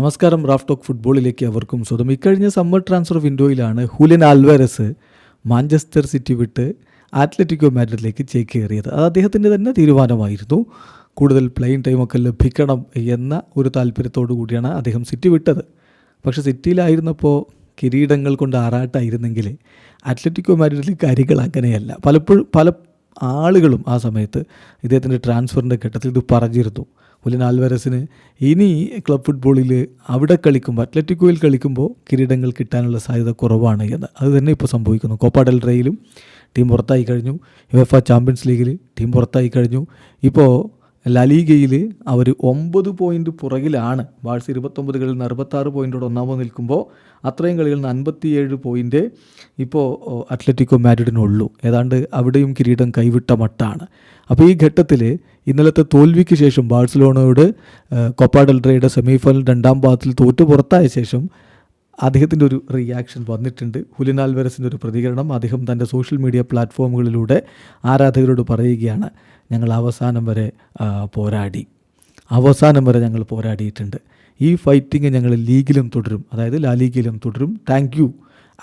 നമസ്കാരം Raf talk ഫുട്ബോളിലേക്ക് അവർക്കും സ്വന്തം. ഇക്കഴിഞ്ഞ സമ്മർ ട്രാൻസ്ഫർ വിൻഡോയിലാണ് ഹുലിൻ ആൽവാരസ് മാഞ്ചസ്റ്റർ സിറ്റി വിട്ട് അത്ലറ്റിക്കോ മാഡ്രിഡിലേക്ക് ചേക്കേറിയത്. അത് അദ്ദേഹത്തിന്റെ തന്നെ തീരുമാനമായിരുന്നു. കൂടുതൽ പ്ലെയിൻ ടൈമൊക്കെ ലഭിക്കണം എന്ന ഒരു താല്പര്യത്തോടു കൂടിയാണ് അദ്ദേഹം സിറ്റി വിട്ടത്. പക്ഷേ സിറ്റിയിലായിരുന്നപ്പോൾ കിരീടങ്ങൾ കൊണ്ട് ആറാട്ടായിരുന്നെങ്കിൽ അത്ലറ്റിക്കോ മാഡ്രിഡിലെ കാര്യങ്ങൾ അങ്ങനെയല്ല. പലപ്പോഴും പല ആളുകളും ആ സമയത്ത് ഇദ്ദേഹത്തിന്റെ ട്രാൻസ്ഫറിന്റെ ഘട്ടത്തിൽ ഇത് പറഞ്ഞിരുന്നു. ഹുലിൻ ആൽവരസിന് ഇനി ക്ലബ് ഫുട്ബോളിൽ അവിടെ കളിക്കുമ്പോൾ അത്ലറ്റിക്കോയിൽ കളിക്കുമ്പോൾ കിരീടങ്ങൾ കിട്ടാനുള്ള സാധ്യത കുറവാണ് എന്ന്. അത് തന്നെ ഇപ്പോൾ സംഭവിക്കുന്നു. കോപ്പ ഡെൽ റേയിലും ടീം പുറത്തായി കഴിഞ്ഞു. യുഎഫ ചാമ്പ്യൻസ് ലീഗിൽ ടീം പുറത്തായി കഴിഞ്ഞു. ഇപ്പോൾ ലലീഗയിൽ അവർ ഒമ്പത് പോയിന്റ് പുറകിലാണ്. ബാഴ്സ് ഇരുപത്തൊമ്പത് കളിയിൽ നിന്ന് അറുപത്താറ് പോയിന്റോട് ഒന്നാമത് നിൽക്കുമ്പോൾ അത്രയും കളിയിൽ നിന്ന് അൻപത്തിയേഴ് പോയിന്റ് ഇപ്പോൾ അത്ലറ്റിക്കോ മാഡ്രിഡിനുള്ളൂ. ഏതാണ്ട് അവിടെയും കിരീടം കൈവിട്ട മട്ടാണ്. അപ്പോൾ ഈ ഘട്ടത്തിൽ ഇന്നലത്തെ തോൽവിക്ക് ശേഷം ബാഴ്സലോണയോട് കൊപ്പ ഡെൽറയുടെ സെമിഫൈനൽ രണ്ടാം പാദത്തിൽ തോറ്റു പുറത്തായ ശേഷം അദ്ദേഹത്തിന്റെ ഒരു റിയാക്ഷൻ വന്നിട്ടുണ്ട്. ഹുലിൻ ആൽവരസിന്റെ ഒരു പ്രതികരണം അദ്ദേഹം തന്റെ സോഷ്യൽ മീഡിയ പ്ലാറ്റ്ഫോമുകളിലൂടെ ആരാധകരോട് പറയുകയാണ് ഞങ്ങൾ അവസാനം വരെ പോരാടി. അവസാനം വരെ ഞങ്ങൾ പോരാടിയിട്ടുണ്ട്. ഈ ഫൈറ്റിംഗ് ഞങ്ങൾ ലീഗിലും തുടരും. അതായത് ലാ ലീഗിലും തുടരും. Thank you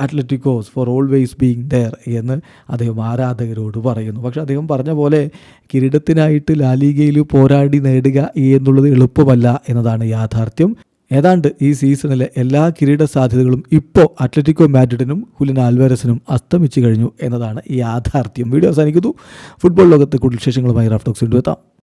Atleticos for always being there എന്ന് അദ്ദേഹം ആരാധകരോട് പറയുന്നു. പക്ഷേ അദ്ദേഹം പറഞ്ഞ പോലെ കിരീടത്തിനായിട്ട് ലാലിഗയിൽ പോരാടി നേടുക എന്നുള്ളത് എളുപ്പമല്ല എന്നതാണ് യാഥാർത്ഥ്യം. ഏതാണ്ട് ഈ സീസണിലെ എല്ലാ കിരീട സാധ്യതകളും ഇപ്പോൾ അത്ലറ്റിക്കോ മാഡ്രിഡിനും ഹുലിൻ ആൽവേരസിനും അസ്തമിച്ചു കഴിഞ്ഞു എന്നതാണ് യാഥാർത്ഥ്യം. വീഡിയോ അവസാനിക്കുന്നു. ഫുട്ബോൾ ലോകത്തെ കൂടുതൽ വിശേഷങ്ങളുമായി റാഫ്റ്റോക്സ് വീണ്ടും